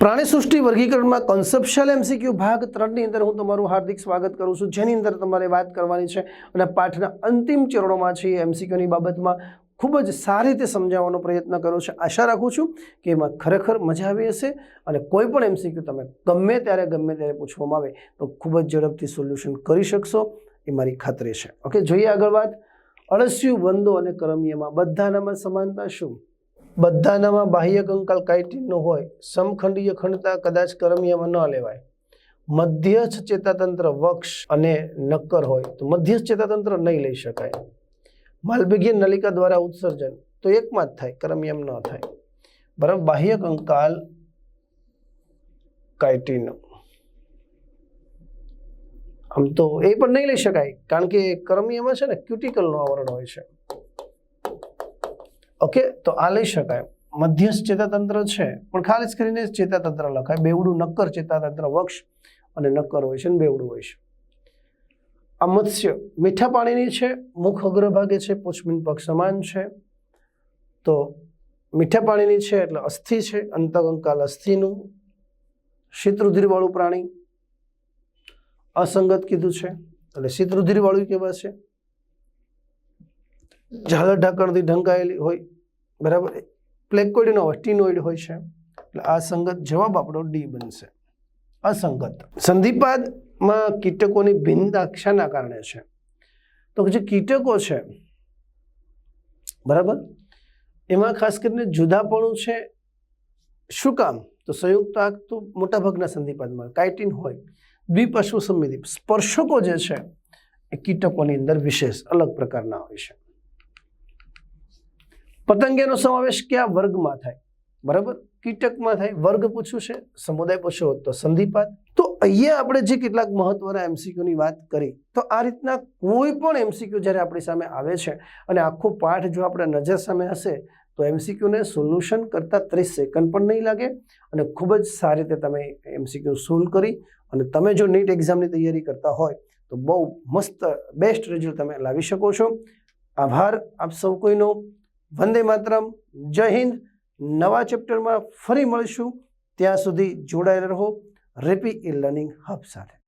પ્રાણી સૃષ્ટિ વર્ગીકરણમાં કોન્સેપ્શિયલ એમસીક્યુ ભાગ ત્રણની અંદર હું તમારું હાર્દિક સ્વાગત કરું છું. જેની અંદર તમારે વાત કરવાની છે અને પાઠના અંતિમ ચરણોમાં છે એમસીક્યુની બાબતમાં ખૂબ જ સારી રીતે સમજાવવાનો પ્રયત્ન કર્યો છે. આશા રાખું છું કે એમાં ખરેખર મજા આવી હશે અને કોઈ પણ એમસીક્યુ તમે ગમે ત્યારે ગમે ત્યારે પૂછવામાં આવે તો ખૂબ જ ઝડપથી સોલ્યુશન કરી શકશો એ મારી ખાતરી છે. ઓકે જોઈએ આગળ વાત. અળસિયું વંદો અને કરમિયામાં બધાનામાં સમાનતા શું? બધાનામાં બાહ્ય કંકાલ કાઇટિનનું હોય, સમખંડીય ખંડતા કદાચ કરમિયામાં ન લેવાય. મધ્યસ્થ ચેતાતંત્ર વક્ષ અને નક્કર હોય, તો મધ્યસ્થ ચેતાતંત્ર નહીં લઈ શકાય. માલભેગીય નલિકા દ્વારા ઉત્સર્જન, તો એકમાં જ થાય, કરમિયમ ન થાય. બરાબર? બાહ્ય કંકાલ કાઇટિન. આમ તો એ પણ નહીં લઈ શકાય, કારણ કે કરમિયામાં છે ને ક્યુટિકલનું આવરણ હોય છે. ઓકે તો આ લઈ શકાય. મધ્યસ્થ ચેતાતંત્ર છે, પણ ખાલી કરીને ચેતાતંત્ર લખાય. બેવડું નક્કર ચેતાતંત્ર વક્ષ અને નક્કર હોય છે અને બેવડું હોય છે. આ મત્સ્ય મીઠા પાણીની છે, મુખ અગ્રભાગે છે પૂછબિન પગ સમાન છે. તો મીઠા પાણીની છે એટલે અસ્થિ છે, અંતકંકાલ અસ્થિનું. શીતરુધિરવાળું પ્રાણી. અસંગત કીધું છે, એટલે શીતરુધિરવાળું છે? ઝાલર ઢાંકણથી ઢંકાયેલી હોય, બરાબર? પ્લેકોઇડ ન હોય, ટીનોઇડ હોય છે. એટલે આ સંગત જવાબ આપણો ડી બનશે. અસંગત સંધિપાદમાં કીટકોની ભિન્નતા દાક્ષાના કારણે છે. તો જે કીટકો છે, બરાબર? એમાં ખાસ કરીને જુદાપણું છે. શું કામ? તો સંયુક્ત આંક તો મોટાભાગના સંધિપાદમાં. કાઇટિન હોય, દ્વિપશુ સમિતિ સ્પર્શકો જે છે, એ કીટકોની અંદર વિશેષ અલગ પ્રકારના હોય છે. પતંગિયાનો સમાવેશ કયા વર્ગમાં થાય? બરાબર? કીટકમાં થાય. વર્ગ પૂછ્યું છે. સમુદાય પૂછ્યો તો સંધિપાત તો અહીંયા આપણે જે કેટલાક મહત્વના એમસીક્યુની વાત કરી, તો આ રીતના કોઈ પણ એમસીક્યુ જ્યારે આપણી સામે આવે છે અને આખો પાઠ જો આપણે નજર સામે હશે, તો એમસીક્યુને સોલ્યુશન કરતાં ત્રીસ સેકન્ડ પણ નહીં લાગે અને ખૂબ જ સારી રીતે તમે એમસીક્યુ સોલ્વ કરી અને તમે જો નીટ એક્ઝામની તૈયારી કરતા હોય, તો બહુ મસ્ત, બેસ્ટ રિઝલ્ટ તમે લાવી શકો છો. આભાર આપ સૌ કોઈનો. વંદે માતરમ. જય હિન્દ. નવા ચેપ્ટરમાં ફરી મળીશું. ત્યાં સુધી જોડાયેલા રહો. રેપી ઈ લર્નિંગ હબ સાથે.